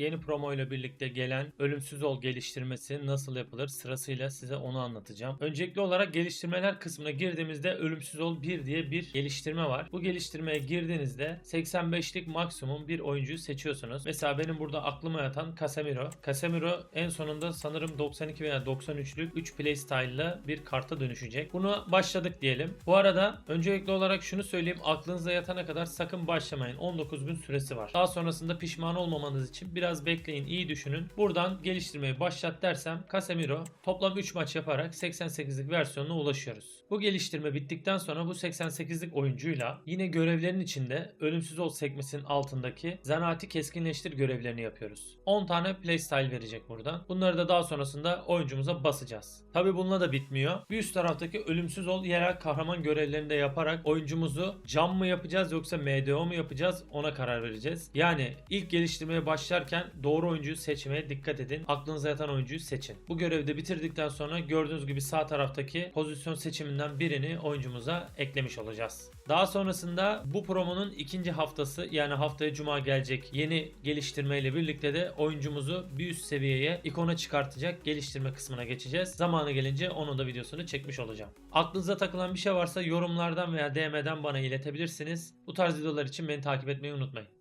yeni promo ile birlikte gelen ölümsüz ol geliştirmesi nasıl yapılır sırasıyla size onu anlatacağım. Öncelikli olarak geliştirmeler kısmına girdiğimizde ölümsüz ol 1 diye bir geliştirme var. Bu geliştirmeye girdiğinizde 85'lik maksimum bir oyuncuyu seçiyorsunuz. Mesela benim burada aklıma yatan Casemiro. Casemiro en sonunda sanırım 92 veya 93'lük 3 playstyle'lı bir karta dönüşecek. Bunu başladık diyelim. Bu arada öncelikli olarak şunu söyleyeyim. Aklınıza yatana kadar sakın başlamayın. 19 gün süresi var. Daha sonrasında pişman olmamanız için biraz bekleyin, iyi düşünün. Buradan geliştirmeyi başlat dersem Casemiro toplam 3 maç yaparak 88'lik versiyonuna ulaşıyoruz. Bu geliştirme bittikten sonra bu 88'lik oyuncuyla yine görevlerin içinde ölümsüz ol sekmesinin altındaki zanaati keskinleştir görevlerini yapıyoruz. 10 tane playstyle verecek buradan. Bunları da daha sonrasında oyuncumuza basacağız. Tabi bununla da bitmiyor. Bir üst taraftaki ölümsüz ol yerel kahraman görevlerini de yaparak oyuncumuzu cam mı yapacağız yoksa MDO mu yapacağız ona karar vereceğiz. Yani ilk geliştirmeye başlarken doğru oyuncuyu seçmeye dikkat edin. Aklınıza yatan oyuncuyu seçin. Bu görevi de bitirdikten sonra gördüğünüz gibi sağ taraftaki pozisyon seçiminden birini oyuncumuza eklemiş olacağız. Daha sonrasında bu promonun ikinci haftası yani haftaya cuma gelecek yeni geliştirmeyle birlikte de oyuncumuzu bir üst seviyeye ikona çıkartacak geliştirme kısmına geçeceğiz. Zamanı gelince onun da videosunu çekmiş olacağım. Aklınıza takılan bir şey varsa yorumlardan veya DM'den bana iletebilirsiniz. Bu tarz videolar için beni takip etmeyi unutmayın.